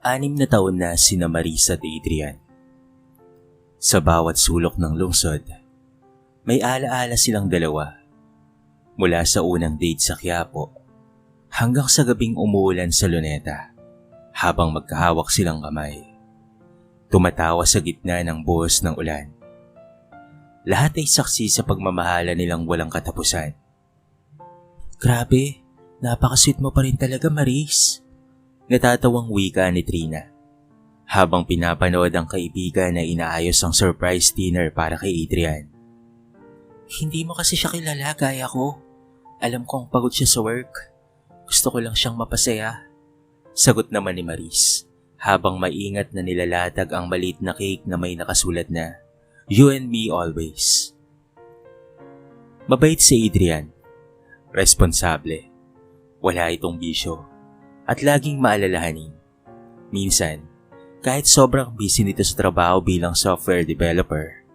Anim na taon na sina Marisa at Adrian. Sa bawat sulok ng lungsod, may alaala silang dalawa. Mula sa unang date sa Quiapo hanggang sa gabing umuulan sa Luneta habang magkahawak silang kamay. Tumatawa sa gitna ng buhos ng ulan. Lahat ay saksi sa pagmamahala nilang walang katapusan. Grabe, napakasweet mo pa rin talaga Maris. Natatawang wika ni Trina. Habang pinapanood ang kaibigan na inaayos ang surprise dinner para kay Adrian. Hindi mo kasi siya kilala gaya ko. Alam kong pagod siya sa work. Gusto ko lang siyang mapasaya. Sagot naman ni Maris habang maingat na nilalatag ang maliit na cake na may nakasulat na You and me always. Mabait si Adrian. Responsable. Wala itong bisyo. At laging maalalahanin. Minsan, kahit sobrang busy nito sa trabaho bilang software developer,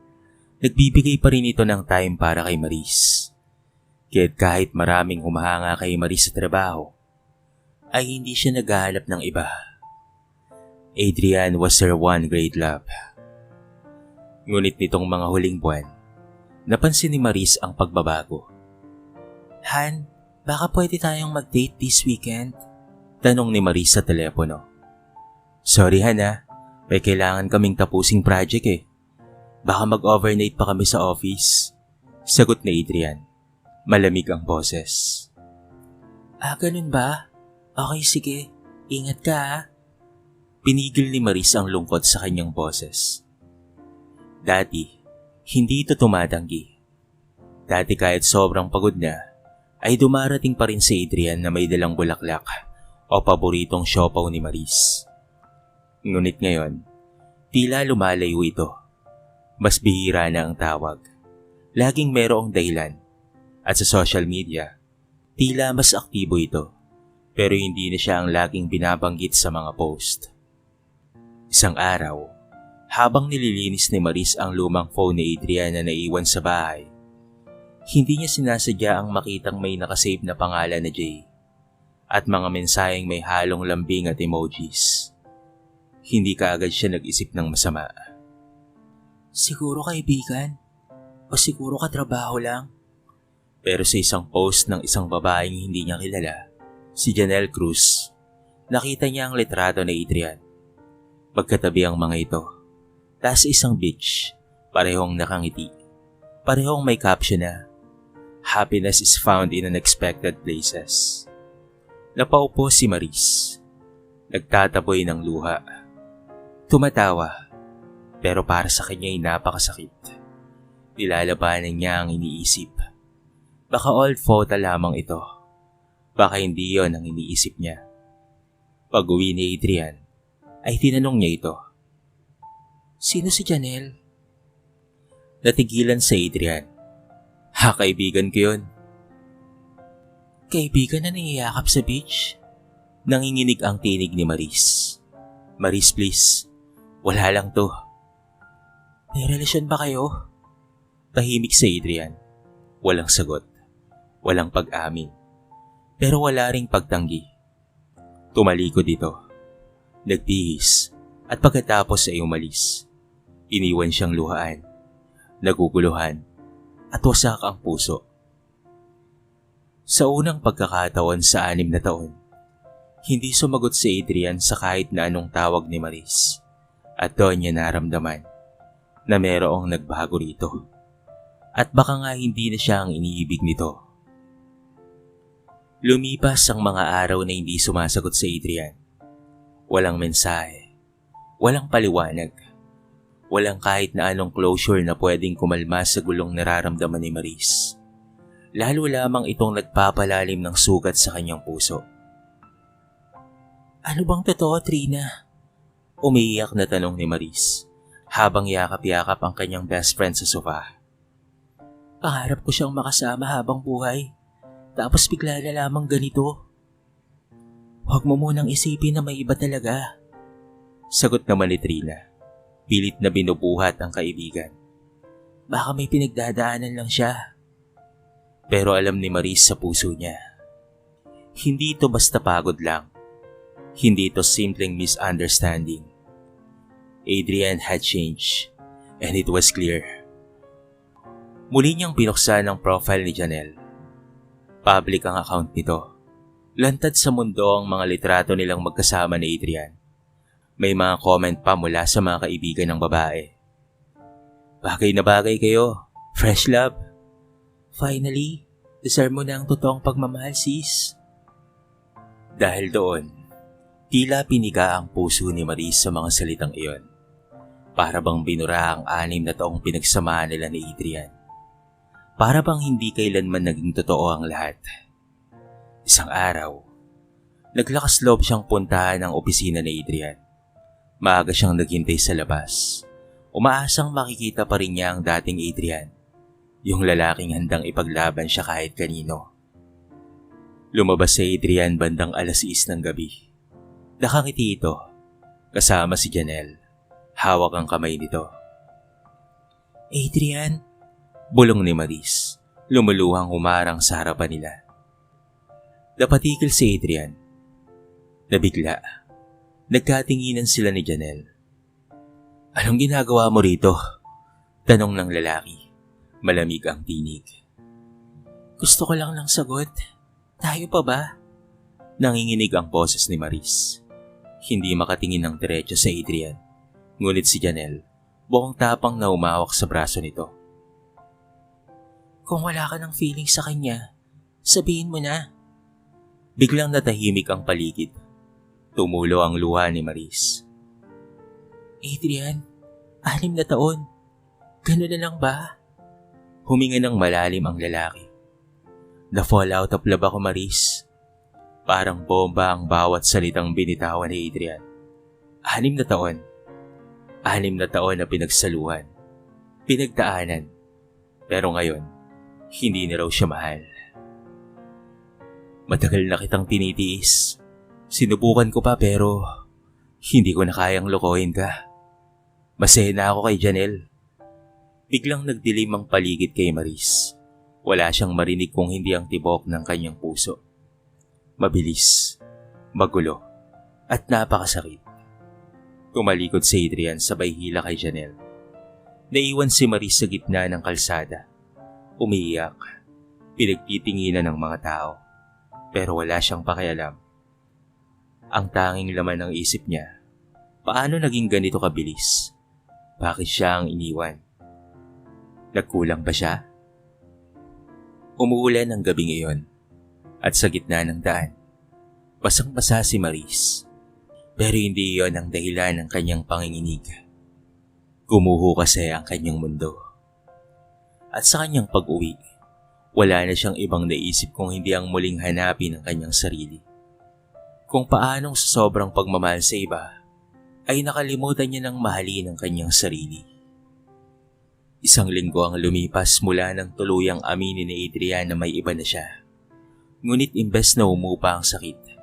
nagbibigay pa rin ito ng time para kay Maris. Kaya't kahit maraming humahanga kay Maris sa trabaho, ay hindi siya naghahanap ng iba. Adrian was her one great love. Ngunit nitong mga huling buwan, napansin ni Maris ang pagbabago. Han, baka pwede tayong mag-date this weekend? Tanong ni Maris sa telepono. Sorry Han ah, may kailangan kaming tapusing project eh. Baka mag-overnight pa kami sa office. Sagot ni Adrian. Malamig ang boses. Ah, ganun ba? Okay, sige. Ingat ka ah. Pinigil ni Maris ang lungkot sa kanyang boses. Dati, hindi ito tumatanggi. Dati kahit sobrang pagod na, ay dumarating pa rin si Adrian na may dalang bulaklak o paboritong siopaw ni Maris. Ngunit ngayon, tila lumalayo ito. Mas bihira na ang tawag. Laging merong dahilan. At sa social media, tila mas aktibo ito. Pero hindi na siya ang laging binabanggit sa mga post. Isang araw, habang nililinis ni Maris ang lumang phone ni Adrian na naiwan sa bahay, hindi niya sinasadya ang makitang may nakasave na pangalan na Jay at mga mensaheng may halong lambing at emojis. Hindi kaagad siya nag-isip ng masama. Siguro kaibigan o siguro katrabaho lang. Pero sa isang post ng isang babaeng hindi niya kilala, si Janelle Cruz, nakita niya ang litrato ni Adrian. Magkatabi ang mga ito. Taas isang beach, parehong nakangiti. Parehong may caption na, Happiness is found in unexpected places. Napaupo si Maris. Nagtataboy ng luha. Tumatawa, pero para sa kanya ay napakasakit. Nilalabanan niya ang iniisip. Baka old photo lamang ito. Baka hindi yon ang iniisip niya. Pag uwi ni Adrian, ay tinanong niya ito. Sino si Janelle? Natigilan sa Adrian. Ha, kaibigan ko yun. Kaibigan na nangiyakap sa beach? Nanginginig ang tinig ni Maris. Maris, please. Wala lang to. May relasyon ba kayo? Tahimik sa Adrian. Walang sagot. Walang pag-amin. Pero wala ring pagtanggi. Tumalikod dito. Nagtihis at pagkatapos ay umalis. Iniwan siyang luhaan, naguguluhan, at wasak ang puso. Sa unang pagkakataon sa anim na taon, hindi sumagot si Adrian sa kahit na anong tawag ni Maris at doon niya naramdaman na merong nagbago rito. At baka nga hindi na siya ang iniibig nito. Lumipas ang mga araw na hindi sumasagot si Adrian. Walang mensahe, walang paliwanag, walang kahit na anong closure na pwedeng kumalma sa gulong nararamdaman ni Maris. Lalo lamang itong nagpapalalim ng sugat sa kanyang puso. Ano bang totoo, Trina? Umiiyak na tanong ni Maris habang yakap-yakap ang kanyang best friend sa sofa. Pangarap ko siyang makasama habang buhay. Tapos bigla na lamang ganito. Huwag mo munang isipin na may iba talaga. Sagot naman ni Trina. Pilit na binubuhat ang kaibigan. Baka may pinagdadaanan lang siya. Pero alam ni Maris sa puso niya. Hindi ito basta pagod lang. Hindi ito simpleng misunderstanding. Adrian had changed and it was clear. Muli niyang binuksan ang profile ni Janelle. Public ang account nito. Lantad sa mundo ang mga litrato nilang magkasama ni Adrian. May mga comment pa mula sa mga kaibigan ng babae. Bagay na bagay kayo. Fresh love. Finally, deserve mo na ang totoong pagmamahal, sis. Dahil doon, tila piniga ang puso ni Maris sa mga salitang iyon. Para bang binura ang anim na taong pinagsamaan nila ni Adrian. Para bang hindi kailanman naging totoo ang lahat. Isang araw, naglakas loob siyang puntahan ang opisina ni Adrian. Maaga siyang naghintay sa labas. Umaasang makikita pa rin niya ang dating Adrian. Yung lalaking handang ipaglaban siya kahit kanino. Lumabas si Adrian bandang alas 6 ng gabi. Nakangiti ito. Kasama si Janelle. Hawak ang kamay nito. Adrian, bulong ni Maris. Lumuluhang humarang sa harapan nila. Napatikil si Adrian. Nabigla. Nagkatinginan sila ni Janelle. Anong ginagawa mo rito? Tanong ng lalaki. Malamig ang tinig. Gusto ko lang ng sagot. Tayo pa ba? Nanginginig ang boses ni Maris. Hindi makatingin ng diretso sa Adrian. Ngunit si Janelle, buong tapang na umawak sa braso nito. Kung wala ka ng feeling sa kanya, sabihin mo na. Biglang natahimik ang paligid. Tumulo ang luha ni Maris. Adrian, anim na taon. Ganun na lang ba? Huminga ng malalim ang lalaki. The fallout of love ako, Maris. Parang bomba ang bawat salitang binitawan ni Adrian. Anim na taon. Anim na taon na pinagsaluhan. Pinagdaanan. Pero ngayon, hindi na raw siya mahal. Matagal na kitang tinitiis. Sinubukan ko pa pero hindi ko na kayang lokohin ka. Masaya na ako kay Janelle. Biglang nagdilim ang paligid kay Maris. Wala siyang marinig kung hindi ang tibok ng kanyang puso. Mabilis, magulo, at napakasakit. Tumalikod si Adrian sabay hila kay Janelle. Naiwan si Maris sa gitna ng kalsada. Umiiyak, pinagtitinginan ng mga tao, pero wala siyang pakialam. Ang tanging laman ng isip niya, paano naging ganito kabilis? Bakit siya ang iniwan? Nagkulang ba siya? Umuulan ang gabing iyon at sa gitna ng daan, basang-basa si Maris. Pero hindi iyon ang dahilan ng kanyang panginginig. Gumuho kasi ang kanyang mundo. At sa kanyang pag-uwi, wala na siyang ibang naisip kung hindi ang muling hanapin ang kanyang sarili. Kung paanong sa sobrang pagmamahal sa iba, ay nakalimutan niya ng mahalin ang kanyang sarili. Isang linggo ang lumipas mula ng tuluyang aminin ni Adrian na may iba na siya. Ngunit imbes na umupa ang sakit,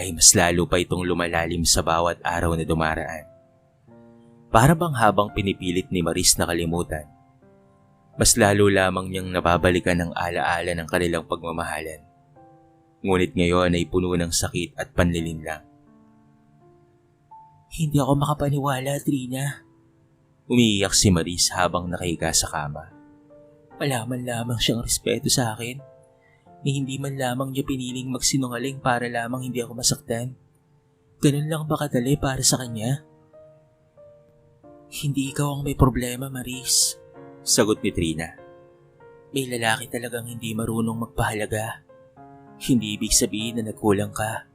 ay mas lalo pa itong lumalalim sa bawat araw na dumaraan. Para bang habang pinipilit ni Maris na kalimutan, mas lalo lamang niyang nababalikan ang alaala ng kanilang pagmamahalan. Ngunit ngayon ay puno ng sakit at panlilinlang. Hindi ako makapaniwala, Trina. Umiiyak si Maris habang nakahiga sa kama. Wala man lamang siyang respeto sa akin. Ni hindi man lamang niya piniling magsinungaling para lamang hindi ako masaktan. Ganun lang ba kadali para sa kanya? Hindi ikaw ang may problema, Maris. Sagot ni Trina. May lalaki talagang hindi marunong magpahalaga. Hindi ibig sabihin na nagkulang ka.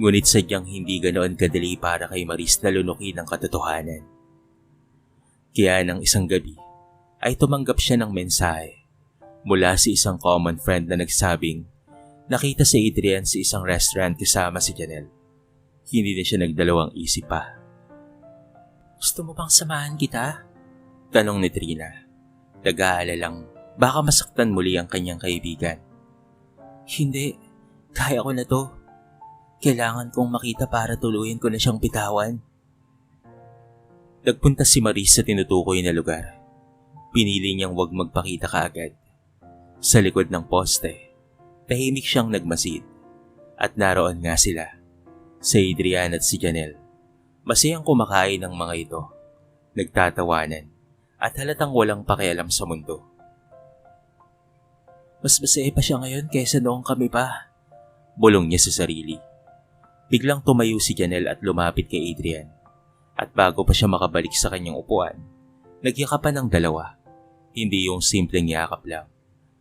Ngunit sadyang hindi ganoon kadali para kay Maris na lunukin ang katotohanan. Kaya ng isang gabi ay tumanggap siya ng mensahe mula sa isang common friend na nagsabing nakita si Adrian sa isang restaurant kasama si Janelle. Hindi na siya nagdalawang isip pa. Gusto mo bang samahan kita? Tanong ni Trina. Nag-aalalang baka masaktan muli ang kanyang kaibigan. Hindi, kaya ko na to. Kailangan kong makita para tuluyan ko na siyang bitawan. Nagpunta si Maris sa tinutukoy na lugar. Pinili niyang huwag magpakita kaagad. Sa likod ng poste, tahimik siyang nagmasid. At naroon nga sila. Si Adrian at si Janelle, masayang kumakain ng mga ito, nagtatawanan, at halatang walang pakialam sa mundo. Mas masaya pa siya ngayon kaysa noong kami pa. Bulong niya sa sarili. Biglang tumayo si Janelle at lumapit kay Adrian. At bago pa siya makabalik sa kanyang upuan, nagyakapan ng dalawa. Hindi yung simpleng yakap lang,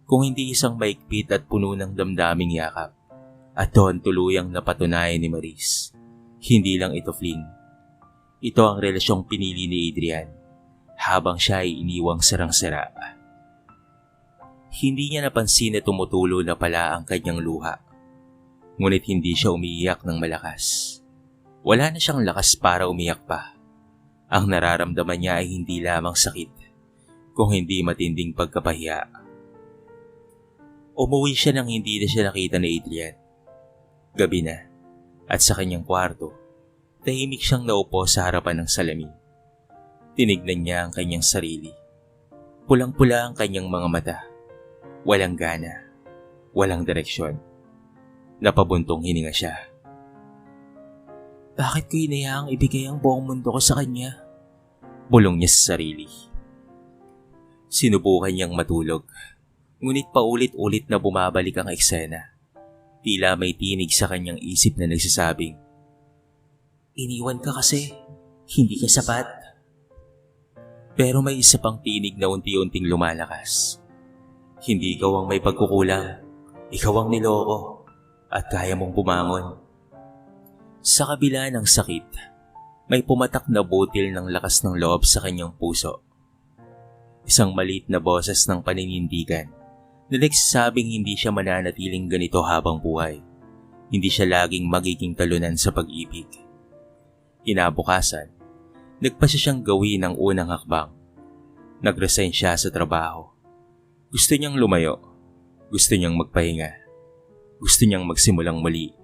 kung hindi isang maikpit at puno ng damdaming yakap. At doon tuluyang napatunayan ni Maris. Hindi lang ito fling. Ito ang relasyong pinili ni Adrian habang siya ay iniwang sarang-sara. Hindi niya napansin na tumutulo na pala ang kanyang luha. Ngunit hindi siya umiiyak ng malakas. Wala na siyang lakas para umiyak pa. Ang nararamdaman niya ay hindi lamang sakit, kung hindi matinding pagkapahiya. Umuwi siya nang hindi na siya nakita ni Adrian. Gabi na, at sa kanyang kwarto, tahimik siyang naupo sa harapan ng salamin. Tinignan niya ang kanyang sarili. Pulang-pula ang kanyang mga mata. Walang gana. Walang direksyon. Napabuntong hininga siya. Bakit ko inayaang ibigay ang buong mundo ko sa kanya? Bulong niya sa sarili. Sinubukan niyang matulog, ngunit paulit-ulit na bumabalik ang eksena. Tila may tinig sa kanyang isip na nagsasabing, Iniwan ka kasi, hindi ka sapat. Pero may isa pang tinig na unti-unting lumalakas. Hindi ikaw ang may pagkukulang, ikaw ang niloko, at kaya mong bumangon. Sa kabila ng sakit, may pumatak na butil ng lakas ng loob sa kanyang puso. Isang maliit na boses ng paninindigan na nagsasabing hindi siya mananatiling ganito habang buhay. Hindi siya laging magiging talunan sa pag-ibig. Kinabukasan, nagpasya siyang gawin ang unang hakbang. Nagresign siya sa trabaho. Gusto niyang lumayo. Gusto niyang magpahinga. Gusto niyang magsimulang muli.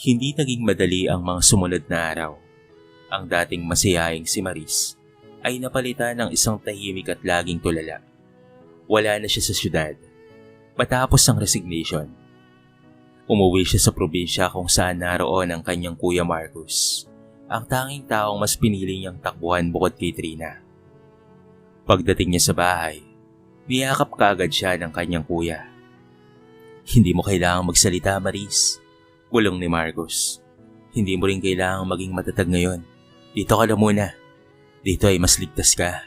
Hindi naging madali ang mga sumunod na araw. Ang dating masayahing si Maris ay napalitan ng isang tahimik at laging tulala. Wala na siya sa syudad. Matapos ang resignation. Umuwi siya sa probinsya kung saan naroon ang kanyang kuya Marcus. Ang tanging taong mas pinili niyang takbuhan bukod kay Trina. Pagdating niya sa bahay, niyakap kaagad siya ng kanyang kuya. Hindi mo kailangang magsalita, Maris. Bulong ni Marcos. Hindi mo rin kailangang maging matatag ngayon. Dito ka lang muna. Dito ay mas ligtas ka.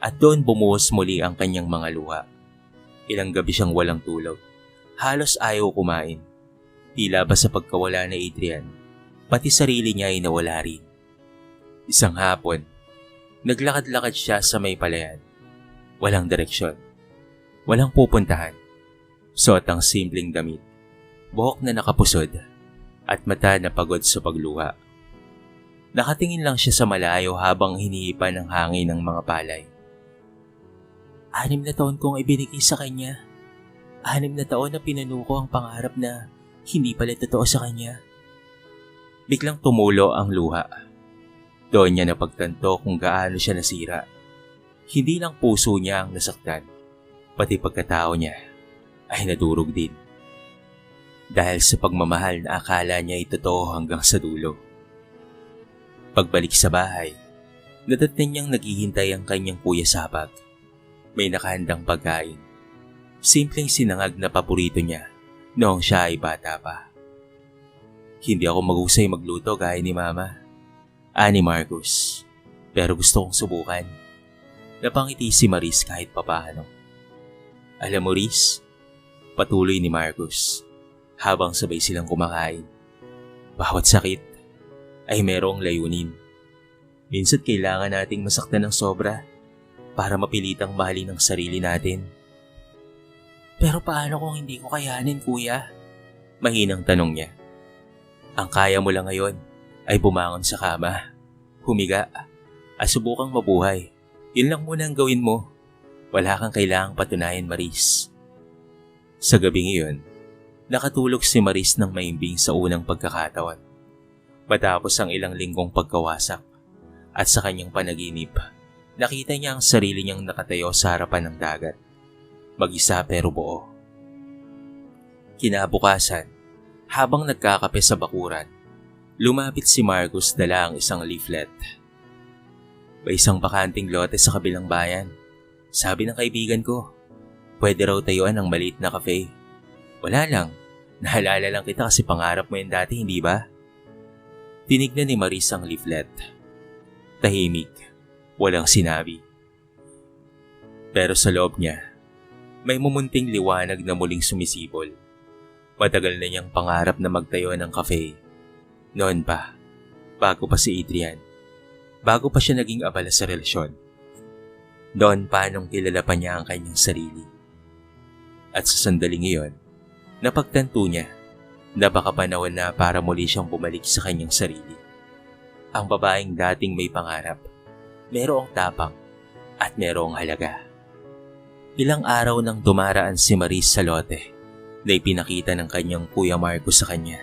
At doon bumuhos muli ang kanyang mga luha. Ilang gabi siyang walang tulog. Halos ayaw kumain. Tila ba sa pagkawala ni Adrian, pati sarili niya ay nawala rin. Isang hapon, naglakad-lakad siya sa may palayan. Walang direksyon. Walang pupuntahan. Suot ang simpleng damit buhok na nakapusod at mata na pagod sa pagluha. Nakatingin lang siya sa malayo habang hinihipan ng hangin ng mga palay. Anim na taon kong ibinigay sa kanya. Anim na taon na pinanuko ang pangarap na hindi pala totoo sa kanya. Biglang tumulo ang luha. Doon niya napagtanto kung gaano siya nasira. Hindi lang puso niya ang nasaktan, pati pagkatao niya ay nadurog din dahil sa pagmamahal na akala niya ay totoo hanggang sa dulo. Pagbalik sa bahay, nadatnan niyang naghihintay ang kanyang kuya sa hapag. May nakahandang pagkain. Simpleng sinangag na paborito niya noong siya ay bata pa. Hindi ako magusay magluto gaya ni Mama. Ani Marcos. Pero gusto kong subukan. Napangiti si Maris kahit papano. Alam mo Riz, patuloy ni Marcos habang sabay silang kumakain. Bawat sakit ay merong layunin. Minsan kailangan nating masaktan ng sobra para mapilitang mahalin ang sarili natin. Pero paano kung hindi ko kayanin, kuya? Mahinang tanong niya. Ang kaya mo lang ngayon ay bumangon sa kama, humiga, at subukang mabuhay. Yun lang muna ang gawin mo. Wala kang kailangang patunayan, Maris. Sa gabing iyon, nakatulog si Maris ng maimbing sa unang pagkakataon. Matapos ang ilang linggong pagkawasak at sa kanyang panaginip, nakita niya ang sarili niyang nakatayo sa harapan ng dagat. Mag-isa pero buo. Kinabukasan, Habang nagkakape sa bakuran, lumapit si Marcus dala ang isang leaflet. May isang bakanting lote sa kabilang bayan. Sabi ng kaibigan ko, pwede raw tayuan ng maliit na cafe. Wala lang, nahalala lang kita kasi pangarap mo yun dati, hindi ba? Tinignan ni Maris ang leaflet. Tahimik, walang sinabi. Pero sa loob niya, may mumunting liwanag na muling sumisibol. Matagal na niyang pangarap na magtayo ng cafe. Noon pa, bago pa si Adrian. Bago pa siya naging abala sa relasyon. Noon pa nung kilala pa niya ang kanyang sarili. At sa sandaling iyon, napagtanto niya na baka panahon na para muli siyang bumalik sa kanyang sarili. Ang babaeng dating may pangarap, merong tapang at merong halaga. Ilang araw nang dumaraan si Maris sa lote na ipinakita ng kanyang Kuya Marco sa kanya.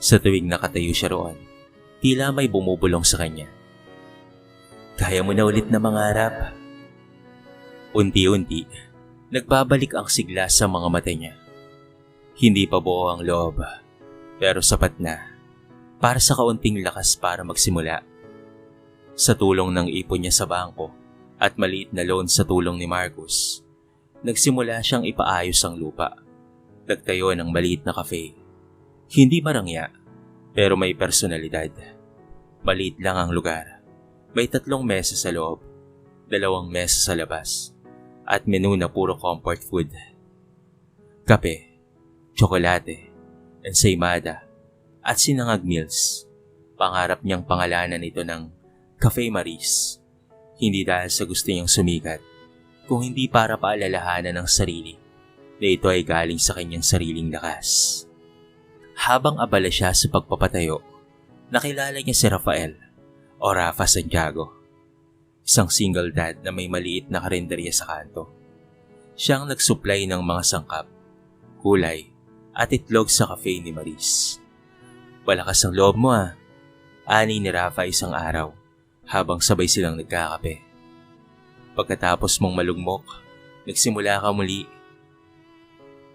Sa tuwing nakatayo siya roon, tila may bumubulong sa kanya. Kaya mo na ulit na mangarap. Unti-unti, nagbabalik ang sigla sa mga mata niya. Hindi pa buo ang loob, pero sapat na para sa kaunting lakas para magsimula. Sa tulong ng ipon niya sa bangko, at maliit na loan sa tulong ni Marcus, nagsimula siyang ipaayos ang lupa. Nagtayo ng maliit na cafe. Hindi marangya, pero may personalidad. Maliit lang ang lugar. May tatlong mesa sa loob, dalawang mesa sa labas, at menu na puro comfort food. Kape, tsokolate, ensaymada, at sinangag meals. Pangarap niyang pangalanan ito ng Cafe Maris. Hindi dahil sa gusto niyang sumikat, kung hindi para paalalahanan ng sarili na ito ay galing sa kanyang sariling lakas. Habang abala siya sa pagpapatayo, nakilala niya si Rafael o Rafa Santiago. Isang single dad na may maliit na karinderya sa kanto. Siyang nagsupply ng mga sangkap, kulay, at itlog sa cafe ni Maris. Palakas ang loob mo ah. Ani ni Rafa isang araw habang sabay silang nagkakape. Pagkatapos mong malugmok, nagsimula ka muli.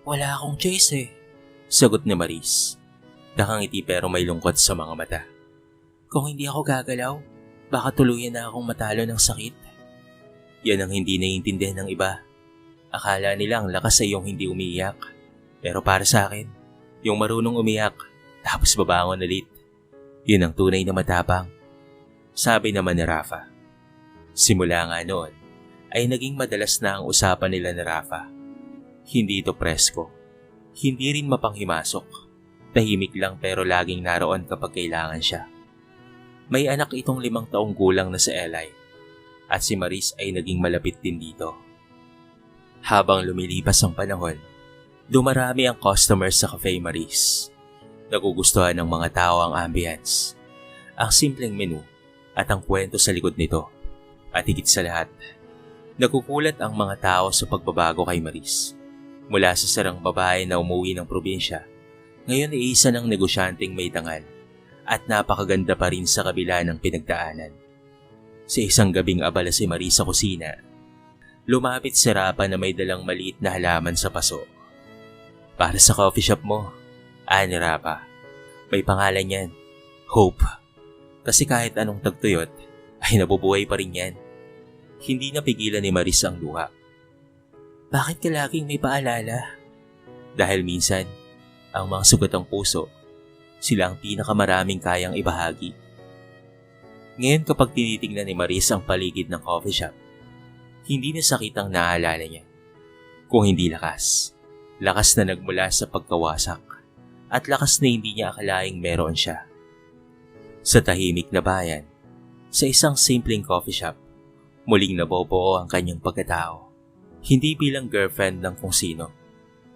Wala akong choice eh, sagot ni Maris. Nakangiti pero may lungkot sa mga mata. Kung hindi ako gagalaw, baka tuluyan na akong matalo ng sakit. Yan ang hindi naiintindihan ng iba. Akala nilang lakas sa iyong hindi umiiyak. Pero para sa akin, yung marunong umiyak, tapos babangon ulit. Yun ang tunay na matapang. Sabi naman ni Rafa. Simula nga noon, ay naging madalas na ang usapan nila ni Rafa. Hindi ito presko. Hindi rin mapanghimasok. Tahimik lang pero laging naroon kapag kailangan siya. May anak itong limang taong gulang na si Eli at si Maris ay naging malapit din dito. Habang lumilipas ang panahon, dumarami ang customers sa Cafe Maris. Nagugustuhan ng mga tao ang ambience, ang simpleng menu at ang kwento sa likod nito. At higit sa lahat, nagugulat ang mga tao sa pagbabago kay Maris. Mula sa sarang babae na umuwi ng probinsya, ngayon ay isa ng negosyanteng may tangal at napakaganda pa rin sa kabila ng pinagdaanan. Sa isang gabing abala si Maris sa kusina, lumapit si Rapa na may dalang maliit na halaman sa paso. Para sa coffee shop mo, ani Rapa. May pangalan yan, Hope. Kasi kahit anong tagtuyot, ay nabubuhay pa rin yan. Hindi napigilan ni Maris ang luha. Bakit ka laging may paalala? Dahil minsan, ang mga sugatang puso, sila ang pinakamaraming kayang ibahagi. Ngayon kapag tinitingnan ni Maris ang paligid ng coffee shop, hindi na sakit ang naaalala niya. Kung hindi lakas, lakas na nagmula sa pagkawasak at lakas na hindi niya akalaing meron siya. Sa tahimik na bayan, sa isang simpleng coffee shop, muling nabobuo ang kanyang pagkatao. Hindi bilang girlfriend ng kung sino,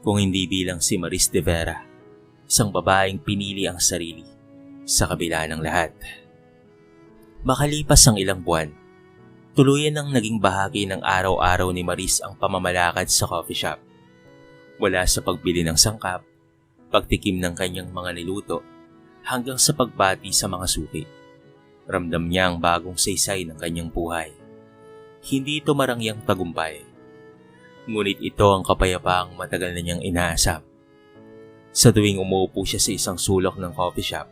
kung hindi bilang si Maris de Vera, isang babaeng pinili ang sarili sa kabila ng lahat. Makalipas ang ilang buwan, tuluyan ang naging bahagi ng araw-araw ni Maris ang pamamalakad sa coffee shop. Wala sa pagbili ng sangkap, pagtikim ng kanyang mga niluto, hanggang sa pagbati sa mga suki. Ramdam niya ang bagong saysay ng kanyang buhay. Hindi ito marangyang tagumpay. Ngunit ito ang kapayapaang matagal na niyang inaasap. Sa tuwing umuupo siya sa isang sulok ng coffee shop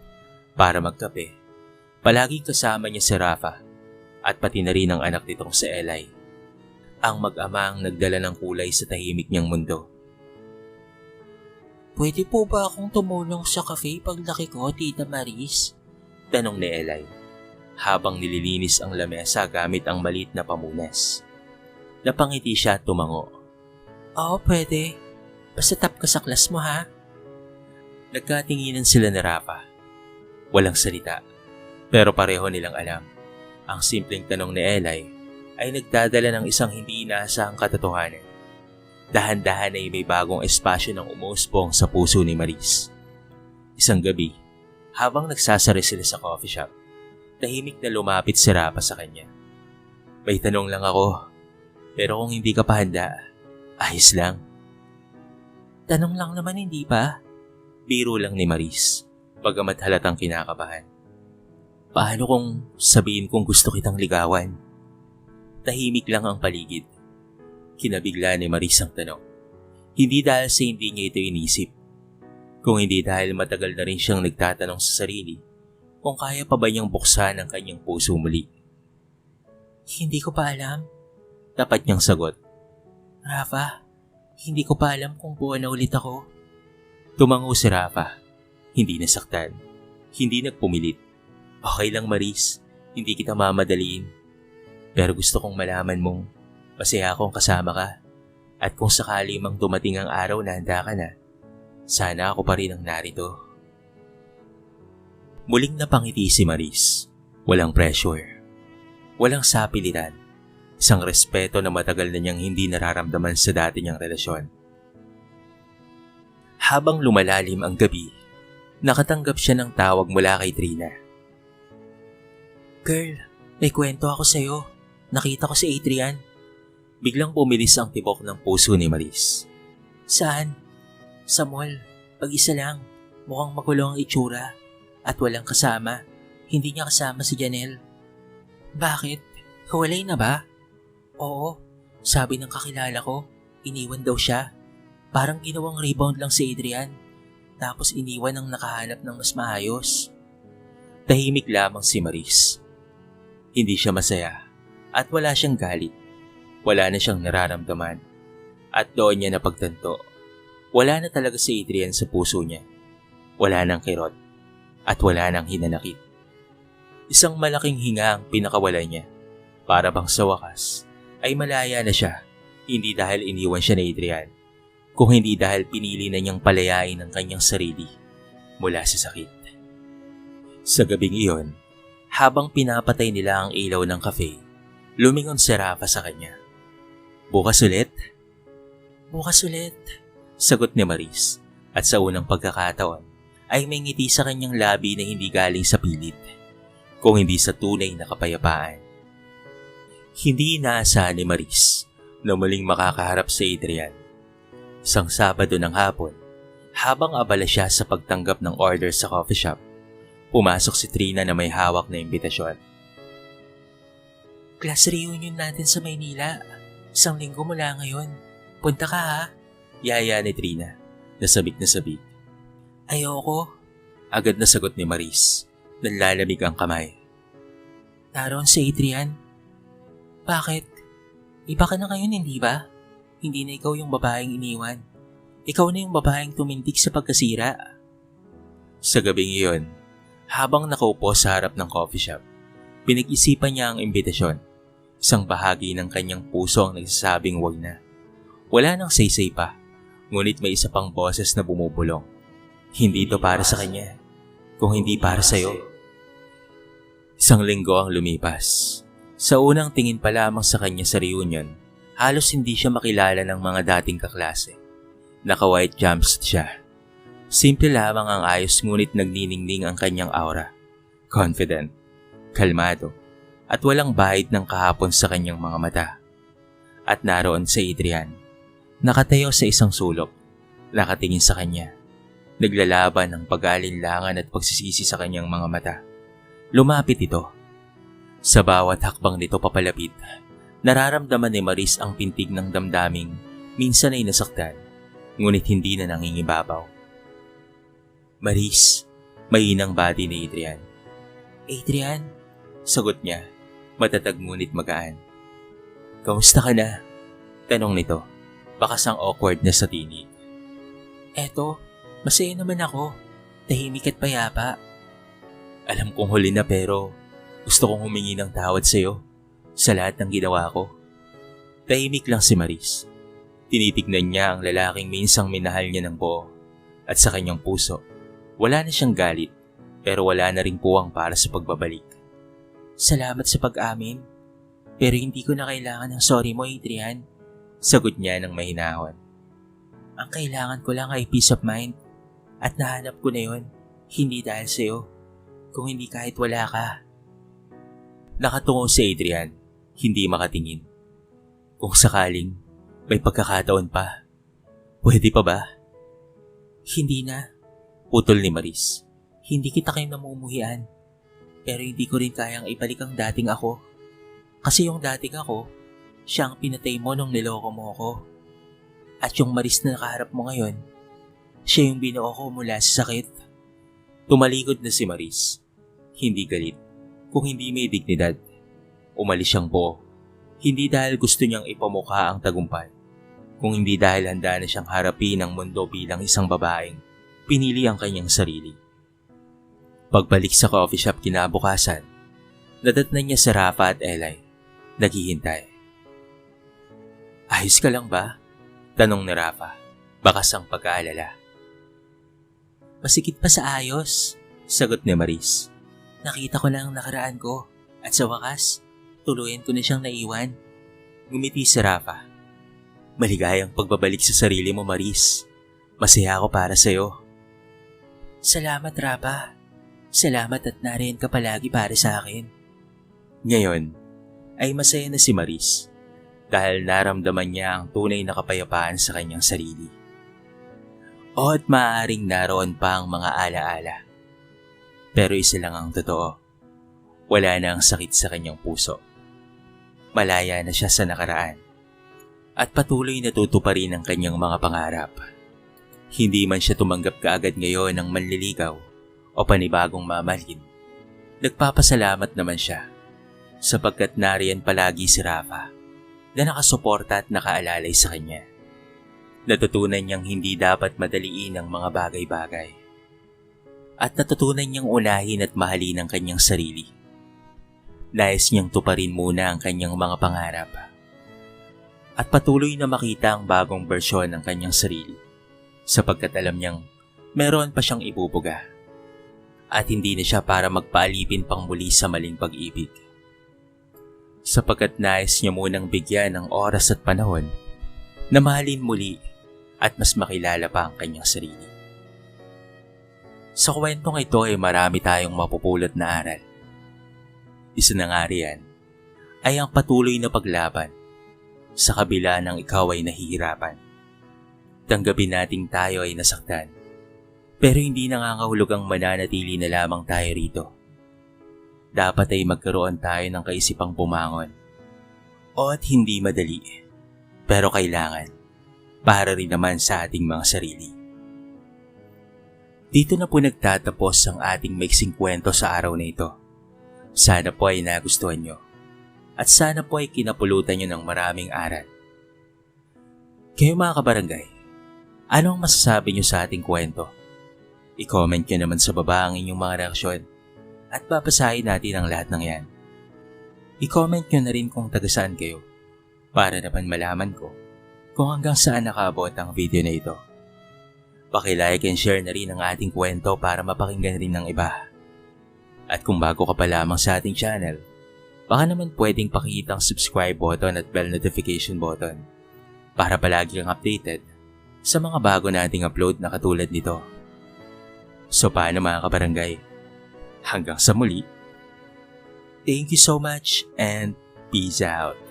para magkape, palaging kasama niya si Rafa at pati na rin ang anak nitong si Eli. Ang mag-ama ang nagdala ng kulay sa tahimik niyang mundo. Pwede po ba akong tumulong sa cafe paglaki ko, Tita Maris? Tanong ni Eli habang nililinis ang lamesa gamit ang maliit na pamunas. Napangiti siya at tumango. Oo, pwede. Basta tap ka sa class mo ha. Nagkatinginan sila ni Rafa. Walang salita, pero pareho nilang alam. Ang simpleng tanong ni Eli ay nagdadala ng isang hindi inaasahang katotohanan. Dahan-dahan ay may bagong espasyo ng umuusbong sa puso ni Maris. Isang gabi, habang nagsasari sila sa coffee shop, tahimik na lumapit si Rafa sa kanya. May tanong lang ako, pero kung hindi ka pa handa, ayos lang. Tanong lang naman hindi pa. Biro lang ni Maris, pagamat halatang kinakabahan. Paano kung sabihin kong gusto kitang ligawan? Tahimik lang ang paligid. Kinabigla ni Maris ang tanong. Hindi dahil sa hindi niya ito inisip. Kung hindi dahil matagal na rin siyang nagtatanong sa sarili kung kaya pa ba niyang buksan ang kanyang puso muli. Hindi ko pa alam. Tapat niyang sagot. Rafa, hindi ko pa alam kung buwan na ulit ako. Tumango si Rafa. Hindi nasaktan. Hindi nagpumilit. Okay lang Maris, hindi kita mamadaliin. Pero gusto kong malaman mong masaya akong kasama ka. At kung sakali mang dumating ang araw na handa ka na, sana ako pa rin ang narito. Muling napangiti si Maris. Walang pressure. Walang sapilitan. Isang respeto na matagal na niyang hindi nararamdaman sa dati niyang relasyon. Habang lumalalim ang gabi, nakatanggap siya ng tawag mula kay Trina. Girl, may kwento ako sa'yo. Nakita ko si Adrian. Biglang pumilis ang tibok ng puso ni Maris. Saan? Sa mall. Pag-isa lang. Mukhang magulo ang itsura. At walang kasama. Hindi niya kasama si Janelle. Bakit? Hiwalay na ba? Oo. Sabi ng kakilala ko, iniwan daw siya. Parang ginawang rebound lang si Adrian. Tapos iniwan ng nakahanap ng mas maayos. Tahimik lamang si Maris. Hindi siya masaya at wala siyang galit. Wala na siyang nararamdaman. At doon niya napagtanto. Wala na talaga si Adrian sa puso niya. Wala nang kirot. At wala nang hinanakit. Isang malaking hinga ang pinakawala niya. Para bang sa wakas, ay malaya na siya. Hindi dahil iniwan siya ni Adrian. Kung hindi dahil pinili na niyang palayain ang kanyang sarili mula sa sakit. Sa gabing iyon, habang pinapatay nila ang ilaw ng kafe, lumingon si Rafa sa kanya. Bukas ulit? Bukas ulit. Sagot ni Maris at sa unang pagkakataon ay may ngiti sa kanyang labi na hindi galing sa pilit, kung hindi sa tunay na kapayapaan. Hindi inaasahan ni Maris na muling makakaharap sa Adrian. Isang Sabado ng hapon, habang abala siya sa pagtanggap ng order sa coffee shop, pumasok si Trina na may hawak na imbitasyon. Class reunion natin sa Maynila. Isang linggo mula ngayon. Punta ka ha. Yaya ni Trina, nasabik na sabik. Ayoko. Agad na sagot ni Maris, nanlalamig ang kamay. Naroon si Adrian. Bakit? Iba ka na ngayon, hindi ba? Hindi na ikaw yung babaeng iniwan. Ikaw na yung babaeng tumindig sa pagkasira. Sa gabing iyon, habang nakaupo sa harap ng coffee shop, pinag-isipan niya ang imbitasyon. Isang bahagi ng kanyang puso ang nagsasabing wag na. Wala nang saysay pa, ngunit may isa pang boses na bumubulong. Hindi ito para sa kanya, kung hindi para sa iyo. Isang linggo ang lumipas. Sa unang tingin pa lamang sa kanya sa reunion, halos hindi siya makilala ng mga dating kaklase. Naka-white jumpsuit siya. Simple lamang ang ayos ngunit nagniningning ang kanyang aura. Confident, kalmado, at walang bahid ng kahapon sa kanyang mga mata. At naroon si Adrian, nakatayo sa isang sulok, nakatingin sa kanya. Naglalaban ng pag-alinlangan at pagsisisi sa kanyang mga mata. Lumapit ito. Sa bawat hakbang nito papalapit, nararamdaman ni Maris ang pintig ng damdaming minsan ay nasaktan, ngunit hindi na nangingibabaw. Maris, mahinang bati ni Adrian. Adrian, Sagot niya, matatag ngunit magaan. Kamusta ka na? Tanong nito, bakas ang awkward na sa tinig. eto, masaya naman ako. Tahimik at payapa. Alam kong huli na pero gusto kong humingi ng tawad sa'yo sa lahat ng ginawa ko. Tahimik lang si Maris. Tinitignan niya ang lalaking minsang minahal niya ng buo at sa kanyang puso. Wala na siyang galit pero wala na ring puwang para sa pagbabalik. Salamat sa pag-amin. Pero hindi ko na kailangan ng sorry mo, Adrian. Sagot niya ng mahinahon. Ang kailangan ko lang ay peace of mind. At nahanap ko na yon. Hindi dahil sa'yo. Kung hindi kahit wala ka. Nakatungo si Adrian, hindi makatingin. Kung sakaling may pagkakataon pa, pwede pa ba? Hindi na. Putol ni Maris. Hindi kita kayo namumuhian. Pero hindi ko rin kayang ibalik ang dating ako. Kasi yung dating ako, siya ang pinatay mo nung niloko mo ako. At yung maris na nakaharap mo ngayon, siya yung binuo ko mula sa sakit. Tumalikod na si Maris. Hindi galit, kung hindi may dignidad. Umalis siyang buo. Hindi dahil gusto niyang ipamukha ang tagumpay, kung hindi dahil handa na siyang harapin ang mundo bilang isang babaeng pinili ang kanyang sarili. Pagbalik sa coffee shop kinabukasan, nadatnan niya si Rafa at Eli. Naghihintay. Ayos ka lang ba? Tanong ni Rafa. Bakas ang pag-aalala. Masikit pa sa ayos. Sagot ni Maris. Nakita ko lang ang nakaraan ko. At sa wakas, tuluyan ko na siyang naiwan. Ngumiti si Rafa. Maligayang pagbabalik sa sarili mo, Maris. Masaya ako para sa'yo. Salamat, Rafa. Salamat at nariyan ka palagi para sa akin. Ngayon, ay masaya na si Maris dahil naramdaman niya ang tunay na kapayapaan sa kanyang sarili. O at maaaring naroon pa ang mga alaala. Pero isa lang ang totoo. Wala na ang sakit sa kanyang puso. Malaya na siya sa nakaraan. At patuloy na tutuparin ang kanyang mga pangarap. Hindi man siya tumanggap kaagad ngayon ng manliligaw o panibagong mamahalin. Nagpapasalamat naman siya sapagkat nariyan palagi si Rafa na nakasuporta at nakaalalay sa kanya. Natutunan niyang hindi dapat madaliin ang mga bagay-bagay. At natutunan niyang unahin at mahalin ang kanyang sarili. Nais niyang tuparin muna ang kanyang mga pangarap. At patuloy na makita ang bagong bersyon ng kanyang sarili sapagkat alam niyang meron pa siyang ibubuga at hindi na siya para magpaalipin pang muli sa maling pag-ibig. Sapagkat nais niya munang bigyan ng oras at panahon na mahalin muli at mas makilala pa ang kanyang sarili. Sa kwentong ito ay marami tayong mapupulot na aral. Isa na nga riyan ay ang patuloy na paglaban sa kabila ng ikaw ay nahihirapan. Tanggapin nating tayo ay nasaktan pero hindi nangangahulugang mananatili na lamang tayo rito. Dapat ay magkaroon tayo ng kaisipang bumangon. O at hindi madali, pero kailangan para rin naman sa ating mga sarili. Dito na po nagtatapos ang ating mixing kwento sa araw na ito. Sana po ay nagustuhan nyo. At sana po ay kinapulutan nyo ng maraming aral. Kayo mga kabarangay, anong masasabi nyo sa ating kwento? I-comment nyo naman sa baba ang inyong mga reaksyon at babasahin natin ang lahat ng yan. I-comment nyo na rin kung taga saan kayo para naman malaman ko kung hanggang saan nakaabot ang video na ito. Pakilike and share na rin ang ating kwento para mapakinggan rin ng iba. At kung bago ka pa lamang sa ating channel, baka naman pwedeng pakita ang subscribe button at bell notification button para palagi kang updated sa mga bago nating upload na katulad nito. So paano mga kabarangay? Hanggang sa muli. Thank you so much and peace out.